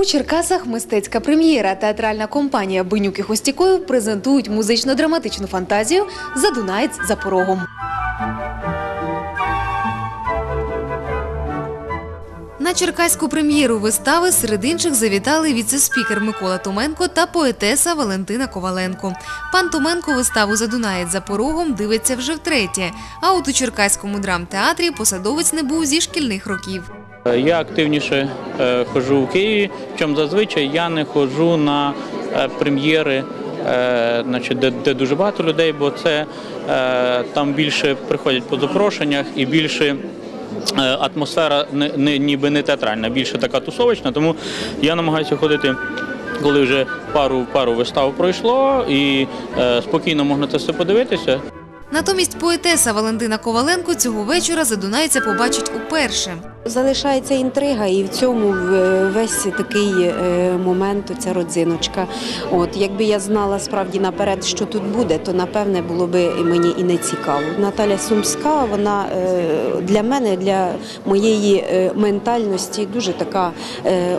У Черкасах мистецька прем'єра. Театральна компанія Бенюк і Хостікоїв презентують музично-драматичну фантазію Задунаєць за порогом. На черкаську прем'єру вистави серед інших завітали віце-спікер Микола Томенко та поетеса Валентина Коваленко. Пан Томенко виставу «Задунаєць за порогом дивиться вже втретє. А от у Черкаському драмтеатрі посадовець не був зі шкільних років. Я активніше е, ходжу в Києві, чому зазвичай я не ходжу на е, прем'єри, е, значить, де, де дуже багато людей, бо це е, там більше приходять по запрошеннях і більше. Е, Атмосфера не, не, ніби не театральна, більше така тусовочна, тому я намагаюся ходити, коли вже пару, пару вистав пройшло, і е, спокійно можна це все подивитися. Натомість поетеса Валентина Коваленко цього вечора задунайця побачить уперше. Залишається інтрига, і в цьому е, весь такий е, момент, ця родзиночка. От якби я знала справді наперед, що тут буде, то напевне було би мені і не цікаво. Наталя Сумська, вона е, для мене, для моєї ментальності, дуже така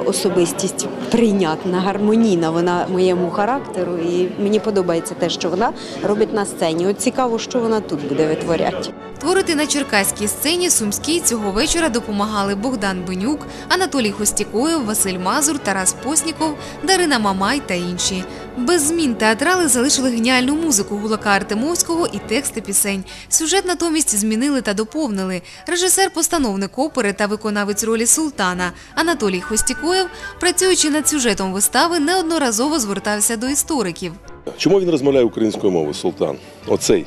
особистість прийнятна, гармонійна. Вона моєму характеру, і мені подобається те, що вона робить на сцені. От цікаво, що вона тут буде витворяти. Творити на черкаській сцені Сумській цього вечора допомагали Богдан Бенюк, Анатолій Хостікоєв, Василь Мазур, Тарас Посніков, Дарина Мамай та інші. Без змін театрали залишили геніальну музику Гулака Артемовського і тексти пісень. Сюжет натомість змінили та доповнили. Режисер-постановник опери та виконавець ролі султана Анатолій Хостікоєв, працюючи над сюжетом вистави, неодноразово звертався до істориків. Чому він розмовляє українською мовою, султан? Оцей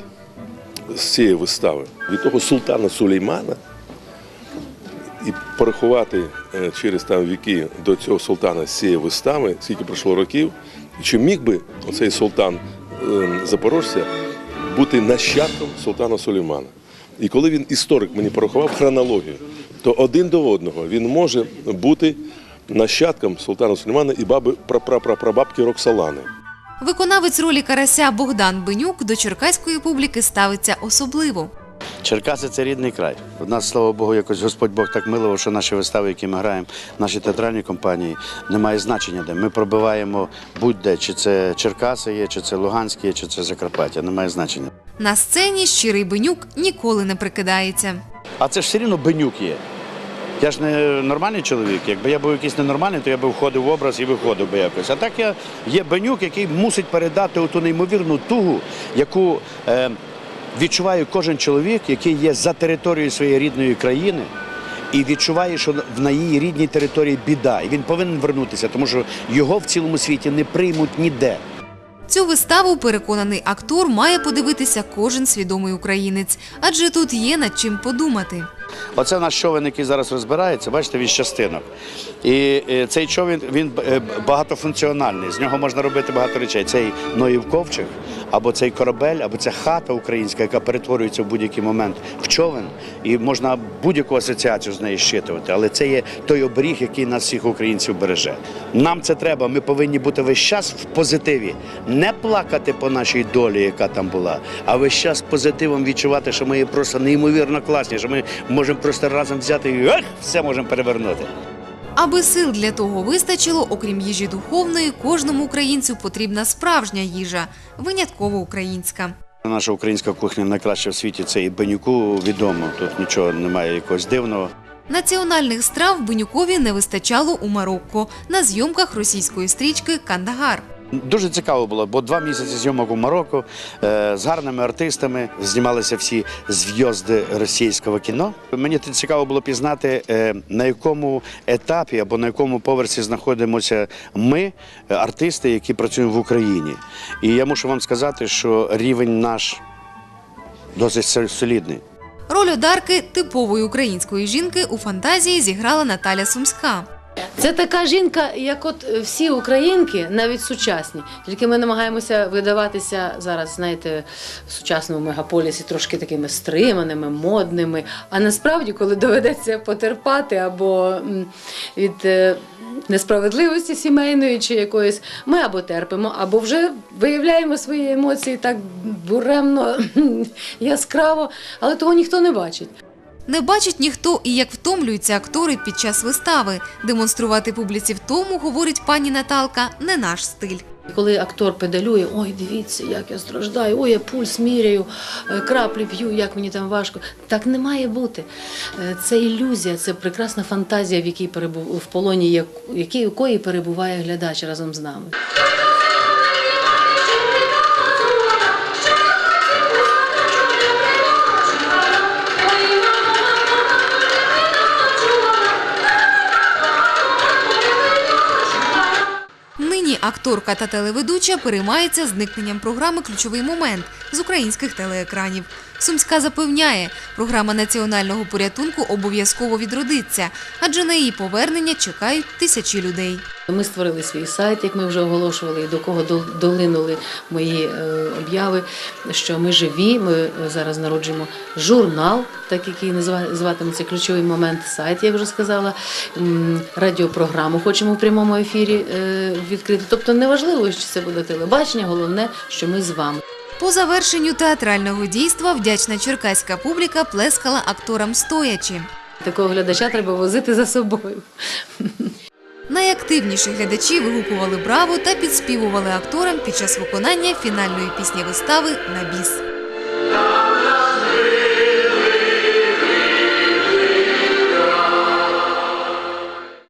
з цієї вистави. Від того султана Сулеймана і порахувати е, через там віки до цього султана з цієї вистави, скільки пройшло років, і чи міг би оцей султан е, Запорожця бути нащадком султана Сулеймана? І коли він історик мені порахував хронологію, то один до одного він може бути нащадком султана Сулеймана і баби прапрапрапрабабки Роксалани. Виконавець ролі карася Богдан Бенюк до черкаської публіки ставиться особливо. Черкаси це рідний край. У нас, слава Богу, якось Господь Бог так милував, що наші вистави, які ми граємо, наші театральні компанії, немає значення де. Ми пробиваємо будь-де, чи це Черкаси є, чи це Луганськ є, чи це Закарпаття. Немає значення. На сцені щирий Бенюк ніколи не прикидається. А це ж все рівно бенюк є. Я ж не нормальний чоловік. Якби я був якийсь ненормальний, то я би входив в образ і виходив би якось. А так я є бенюк, який мусить передати ту неймовірну тугу, яку е, відчуває кожен чоловік, який є за територією своєї рідної країни. І відчуває, що на її рідній території біда, і він повинен вернутися, тому що його в цілому світі не приймуть ніде. Цю виставу, переконаний актор, має подивитися кожен свідомий українець, адже тут є над чим подумати. Оце наш човен, який зараз розбирається, бачите, він з частинок. І е, цей човен він е, багатофункціональний. З нього можна робити багато речей. Цей Ноїв ковчег, або цей корабель, або ця хата українська, яка перетворюється в будь-який момент в човен, і можна будь-яку асоціацію з нею щитувати. Але це є той оберіг, який нас всіх українців береже. Нам це треба. Ми повинні бути весь час в позитиві, не плакати по нашій долі, яка там була, а весь час позитивом відчувати, що ми є просто неймовірно класні, що ми можемо просто разом взяти і ех, все можемо перевернути. Аби сил для того вистачило, окрім їжі духовної, кожному українцю потрібна справжня їжа, винятково українська. Наша українська кухня найкраща в світі. Це і Бенюку відомо. Тут нічого немає якогось дивного. Національних страв Бенюкові не вистачало у Марокко на зйомках російської стрічки Кандагар. Дуже цікаво було, бо два місяці зйомок у Марокко е, з гарними артистами знімалися всі зв'язди російського кіно. Мені цікаво було пізнати, е, на якому етапі або на якому поверсі знаходимося ми, е, артисти, які працюємо в Україні. І я мушу вам сказати, що рівень наш досить солідний. Роль одарки типової української жінки у фантазії зіграла Наталя Сумська. Це така жінка, як от всі українки, навіть сучасні. Тільки ми намагаємося видаватися зараз, знаєте, в сучасному мегаполісі трошки такими стриманими, модними. А насправді, коли доведеться потерпати або від е, несправедливості сімейної чи якоїсь, ми або терпимо, або вже виявляємо свої емоції так буремно, яскраво, але того ніхто не бачить. Не бачить ніхто і як втомлюються актори під час вистави. Демонструвати публіці втому, говорить пані Наталка, не наш стиль. Коли актор педалює, ой, дивіться, як я страждаю, ой, я пульс міряю, е, краплі п'ю, як мені там важко. Так не має бути. Е, Це ілюзія, це прекрасна фантазія, в якій перебув в полоні, якої перебуває глядач разом з нами. Акторка та телеведуча переймається зникненням програми Ключовий момент з українських телеекранів. Сумська запевняє, програма національного порятунку обов'язково відродиться, адже на її повернення чекають тисячі людей. Ми створили свій сайт, як ми вже оголошували, і до кого долинули мої е, обяви, що ми живі. Ми е, зараз народжуємо журнал, так який зватиметься ключовий момент сайт, як вже сказала. Радіопрограму хочемо в прямому ефірі е, відкрити. Тобто неважливо, що це буде телебачення, головне, що ми з вами. По завершенню театрального дійства вдячна черкаська публіка плескала акторам стоячи. Такого глядача треба возити за собою. Найактивніші глядачі вигукували браво та підспівували акторам під час виконання фінальної пісні вистави на біс.